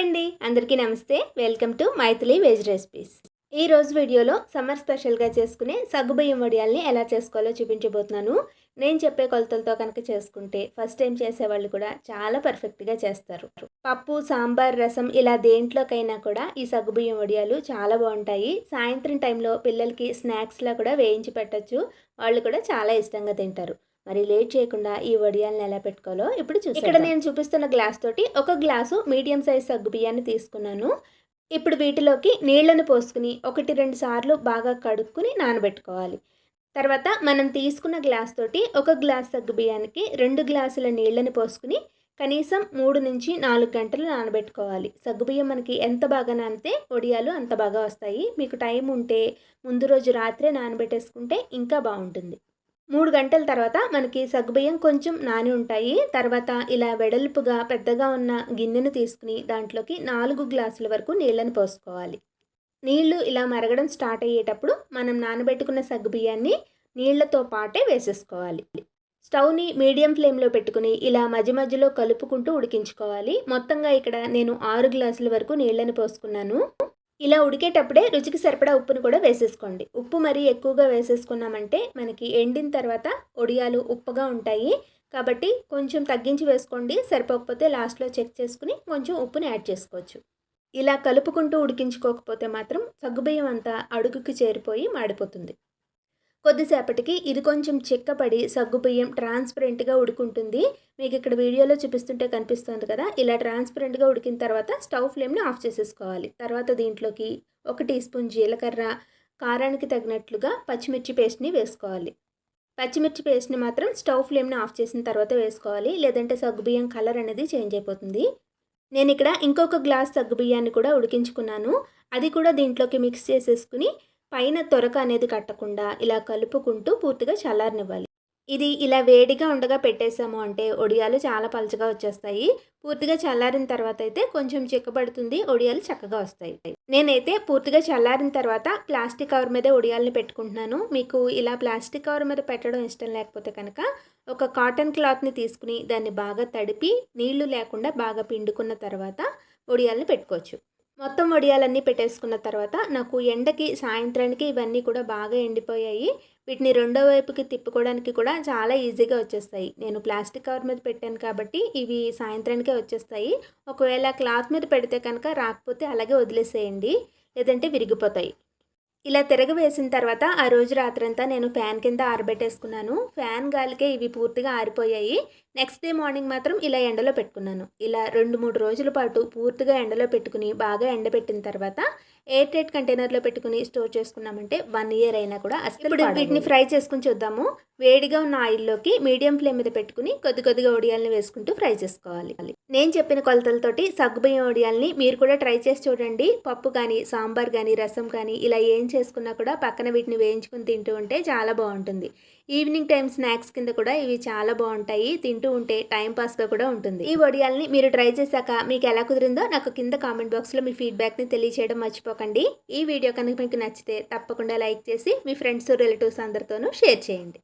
అండి. అందరికీ నమస్తే. Welcome to Maithili veg recipes. ఈ రోజు వీడియోలో సమ్మర్ స్పెషల్గా చేసుకునే సగ్గుబియ్యం వడియాల్ని ఎలా చేసుకోవాలో చూపించబోతున్నాను. నేను చెప్పే కొలతలతో కనుక చేసుకుంటే ఫస్ట్ టైం చేసేవాళ్ళు కూడా చాలా పర్ఫెక్ట్గా చేస్తారు. పప్పు సాంబార్ రసం ఇలా దేంట్లోకైనా కూడా ఈ సగ్గుబియ్యం వడియాలు చాలా బాగుంటాయి. సాయంత్రం టైంలో పిల్లలకి స్నాక్స్లా కూడా వేయించి పెట్టచ్చు. వాళ్ళు కూడా చాలా ఇష్టంగా తింటారు. మరి లేట్ చేయకుండా ఈ వడియాలను ఎలా పెట్టుకోవాలో ఇప్పుడు చూసి ఇక్కడ నేను చూపిస్తున్న గ్లాస్ తోటి ఒక గ్లాసు మీడియం సైజ్ సగ్గు బియ్యాన్ని తీసుకున్నాను. ఇప్పుడు వీటిలోకి నీళ్ళను పోసుకుని ఒకటి రెండు సార్లు బాగా కడుక్కుని నానబెట్టుకోవాలి. తర్వాత మనం తీసుకున్న గ్లాస్ తోటి ఒక గ్లాస్ సగ్గు బియ్యానికి రెండు గ్లాసుల నీళ్ళను పోసుకుని కనీసం మూడు నుంచి నాలుగు గంటలు నానబెట్టుకోవాలి. సగ్గుబియ్యం మనకి ఎంత బాగా నానితే వడియాలు అంత బాగా వస్తాయి. మీకు టైం ఉంటే ముందు రోజు రాత్రే నానబెట్టేసుకుంటే ఇంకా బాగుంటుంది. మూడు గంటల తర్వాత మనకి సగ్గుబియ్యం కొంచెం నాని ఉంటాయి. తర్వాత ఇలా వెడల్పుగా పెద్దగా ఉన్న గిన్నెను తీసుకుని దాంట్లోకి నాలుగు గ్లాసుల వరకు నీళ్ళని పోసుకోవాలి. నీళ్ళు ఇలా మరగడం స్టార్ట్ అయ్యేటప్పుడు మనం నానబెట్టుకున్న సగ్గుబియ్యాన్ని నీళ్ళతో పాటే వేసేసుకోవాలి. స్టవ్ని మీడియం ఫ్లేమ్లో పెట్టుకుని ఇలా మధ్య మధ్యలో కలుపుకుంటూ ఉడికించుకోవాలి. మొత్తంగా ఇక్కడ నేను ఆరు గ్లాసుల వరకు నీళ్ళని పోసుకున్నాను. ఇలా ఉడికేటప్పుడే రుచికి సరిపడా ఉప్పును కూడా వేసేసుకోండి. ఉప్పు మరీ ఎక్కువగా వేసేసుకున్నామంటే మనకి ఎండిన తర్వాత ఒడియాలు ఉప్పుగా ఉంటాయి. కాబట్టి కొంచెం తగ్గించి వేసుకోండి. సరిపోకపోతే లాస్ట్లో చెక్ చేసుకుని కొంచెం ఉప్పుని యాడ్ చేసుకోవచ్చు. ఇలా కలుపుకుంటూ ఉడికించుకోకపోతే మాత్రం సగ్గుబియ్యం అంతా అడుగుకి చేరిపోయి మాడిపోతుంది. కొద్దిసేపటికి ఇది కొంచెం చిక్కపడి సగ్గుబియ్యం ట్రాన్స్పరెంట్గా ఉడుకుంటుంది. మీకు ఇక్కడ వీడియోలో చూపిస్తుంటే కనిపిస్తుంది కదా? ఇలా ట్రాన్స్పరెంట్గా ఉడికిన తర్వాత స్టవ్ ఫ్లేమ్ని ఆఫ్ చేసేసుకోవాలి. తర్వాత దీంట్లోకి ఒక టీ స్పూన్ జీలకర్ర కారానికి తగినట్లుగా పచ్చిమిర్చి పేస్ట్ని వేసుకోవాలి. పచ్చిమిర్చి పేస్ట్ని మాత్రం స్టవ్ ఫ్లేమ్ని ఆఫ్ చేసిన తర్వాత వేసుకోవాలి. లేదంటే సగ్గుబియ్యం కలర్ అనేది చేంజ్ అయిపోతుంది. నేను ఇక్కడ ఇంకొక గ్లాస్ సగ్గుబియ్యాన్ని కూడా ఉడికించుకున్నాను. అది కూడా దీంట్లోకి మిక్స్ చేసేసుకుని పైన తొరక అనేది కట్టకుండా ఇలా కలుపుకుంటూ పూర్తిగా చల్లారనివ్వాలి. ఇది ఇలా వేడిగా ఉండగా పెట్టేసాము అంటే ఒడియాలు చాలా పలుచగా వచ్చేస్తాయి. పూర్తిగా చల్లారిన తర్వాత అయితే కొంచెం చిక్కబడుతుంది ఒడియాలు చక్కగా వస్తాయి. నేనైతే పూర్తిగా చల్లారిన తర్వాత ప్లాస్టిక్ కవర్ మీద ఒడియాలని పెట్టుకుంటున్నాను. మీకు ఇలా ప్లాస్టిక్ కవర్ మీద పెట్టడం ఇష్టం లేకపోతే కనుక ఒక కాటన్ క్లాత్ని తీసుకుని దాన్ని బాగా తడిపి నీళ్ళు లేకుండా బాగా పిండుకున్న తర్వాత ఒడియాలని పెట్టుకోవచ్చు. మొత్తం వడియాలన్నీ పెట్టేసుకున్న తర్వాత నాకు ఎండకి సాయంత్రానికి ఇవన్నీ కూడా బాగా ఎండిపోయాయి. వీటిని రెండో వైపుకి తిప్పుకోవడానికి కూడా చాలా ఈజీగా వచ్చేస్తాయి. నేను ప్లాస్టిక్ కవర్ మీద పెట్టాను కాబట్టి ఇవి సాయంత్రానికే వచ్చేస్తాయి. ఒకవేళ క్లాత్ మీద పెడితే కనుక రాకపోతే అలాగే వదిలేసేయండి లేదంటే విరిగిపోతాయి. ఇలా తిరగవేసిన తర్వాత ఆ రోజు రాత్రంతా నేను ఫ్యాన్ కింద ఆరబెట్టేసుకున్నాను. ఫ్యాన్ గాలికే ఇవి పూర్తిగా ఆరిపోయాయి. నెక్స్ట్ డే మార్నింగ్ మాత్రం ఇలా ఎండలో పెట్టుకున్నాను. ఇలా రెండు మూడు రోజుల పాటు పూర్తిగా ఎండలో పెట్టుకుని బాగా ఎండబెట్టిన తర్వాత ఎయిర్ టైట్ కంటైనర్లో పెట్టుకుని స్టోర్ చేసుకున్నామంటే వన్ ఇయర్ అయినా కూడా అసలు ఇప్పుడు వీటిని ఫ్రై చేసుకుని చూద్దాము. వేడిగా ఉన్న ఆయిల్లోకి మీడియం ఫ్లేమ్ మీద పెట్టుకుని కొద్ది కొద్దిగా ఒడియాలని వేసుకుంటూ ఫ్రై చేసుకోవాలి. నేను చెప్పిన కొలతలతోటి సగ్గుబియ్యం ఒడియాలని మీరు కూడా ట్రై చేసి చూడండి. పప్పు కానీ సాంబార్ కానీ రసం కానీ ఇలా ఏం చేసుకున్నా కూడా పక్కన వీటిని వేయించుకుని తింటూ ఉంటే చాలా బాగుంటుంది. ఈవినింగ్ టైం స్నాక్స్ కింద కూడా ఇవి చాలా బాగుంటాయి. తింటూ ఉంటే టైం పాస్గా కూడా ఉంటుంది. ఈ వడియాల్ని మీరు ట్రై చేశాక మీకు ఎలా కుదిరిందో నాకు కింద కామెంట్ బాక్స్లో మీ ఫీడ్బ్యాక్ని తెలియచేయడం మర్చిపోకండి. ఈ వీడియో కనుక మీకు నచ్చితే తప్పకుండా లైక్ చేసి మీ ఫ్రెండ్స్ రిలేటివ్స్ అందరితోనూ షేర్ చేయండి.